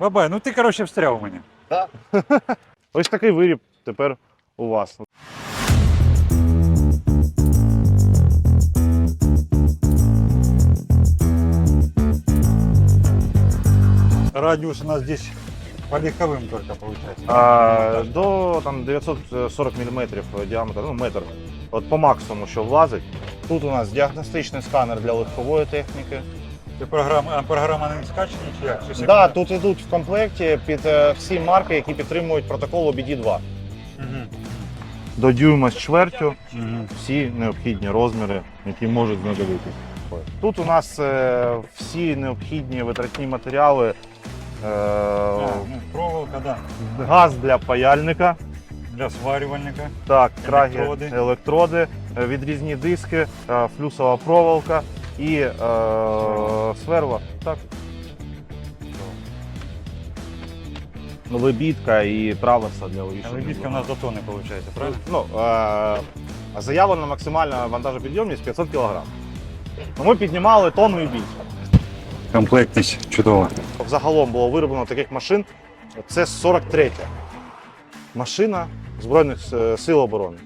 Бабай, ну ти, коротше, встряв у мене. Ось такий виріб тепер у вас. Радіус у нас здесь по легковым только получается. А, до там, 940 мм діаметр, ну метр. От по максимуму, що влазить. Тут у нас діагностичний сканер для легкової техніки. Ти програма, а програма не скачені чи як? Так, да, тут йдуть в комплекті під е, всі марки, які підтримують протокол OBD2. Мгм. До дюйма з чвертю Мгм. всі необхідні розміри, які можуть знадобитися. Тут у нас е, всі необхідні витратні матеріали. Е, А, ну, проволока, да. газ для паяльника, Для сварювальника. так, краги, Електроди. електроди, е, відрізні диски, е, флюсова проволока і е, сверла. Так. Лебідка і траверса для вивішення. Але бітка у нас до тонни виходить, правильно? Ну, е, заявлена максимальна вантажопідйомність 500 кг. Ну, ми піднімали тонну і більше. Комплектність чудова. Загалом було вироблено таких машин. Це 43 машина Збройних сил оборони.